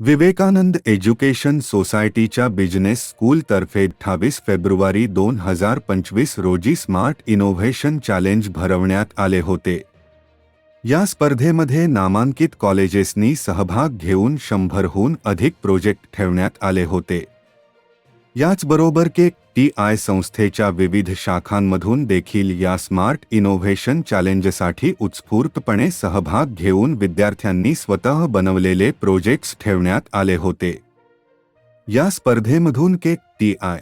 Vivekananda education सोसायटीच्या business स्कूलतर्फे अठ्ठावीस फेब्रुवारी दोन हजार पंचवीस रोजी स्मार्ट इनोव्हेशन चॅलेंज भरवण्यात आले होते. या स्पर्धेमध्ये नामांकित कॉलेजेसनी सहभाग घेऊन शंभरहून अधिक प्रोजेक्ट ठेवण्यात आले होते. याचबरोबर के टी आय संस्थेच्या विविध शाखांमधून देखील या स्मार्ट इनोव्हेशन चॅलेंजसाठी उत्स्फूर्तपणे सहभाग घेऊन विद्यार्थ्यांनी स्वतः बनवलेले प्रोजेक्ट्स ठेवण्यात आले होते. या स्पर्धेमधून के टी आय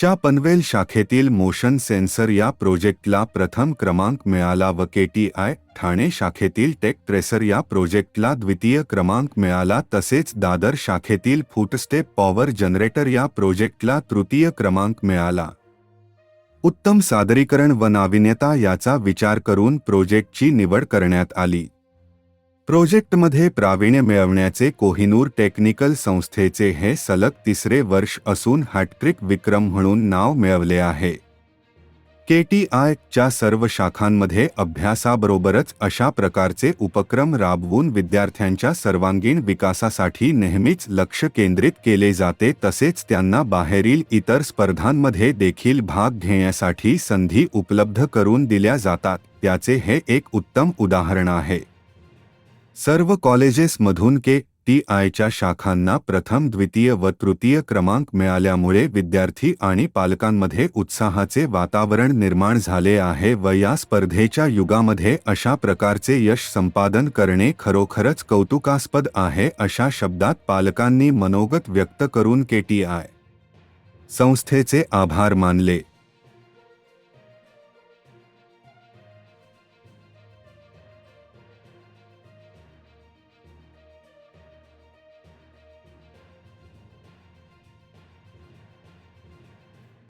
च्या पनवेल शाखेतील मोशन सेन्सर या प्रोजेक्टला प्रथम क्रमांक मिळाला व के टी आय ठाणे शाखेतील टेक ट्रेसर या प्रोजेक्टला द्वितीय क्रमांक मिळाला. तसेच दादर शाखेतील फुटस्टेप पॉवर जनरेटर या प्रोजेक्टला तृतीय क्रमांक मिळाला. उत्तम सादरीकरण व नाविन्यता याचा विचार करून प्रोजेक्टची निवड करण्यात आली. प्रोजेक्टमध्ये प्रावीण्य मिळवण्याचे कोहिनूर टेक्निकल संस्थेचे हे सलग तिसरे वर्ष असून हॅट्रिक विक्रम म्हणून नाव मिळवले आहे. के टी आय च्या सर्व शाखांमध्ये अभ्यासाबरोबरच अशा प्रकारचे उपक्रम राबवून विद्यार्थ्यांच्या सर्वांगीण विकासासाठी नेहमीच लक्ष केंद्रित केले जाते तसेच त्यांना बाहेरील इतर स्पर्धांमध्ये देखील भाग घेण्यासाठी संधी उपलब्ध करून दिल्या जातात त्याचे हे एक उत्तम उदाहरण आहे. सर्व कॉलेजेसमधून के टी आयच्या शाखांना प्रथम द्वितीय व तृतीय क्रमांक मिळाल्यामुळे विद्यार्थी आणि पालकांमध्ये उत्साहाचे वातावरण निर्माण झाले आहे व या स्पर्धेच्या युगामध्ये अशा प्रकारचे यश संपादन करणे खरोखरच कौतुकास्पद आहे अशा शब्दात पालकांनी मनोगत व्यक्त करून के टी आय संस्थेचे आभार मानले.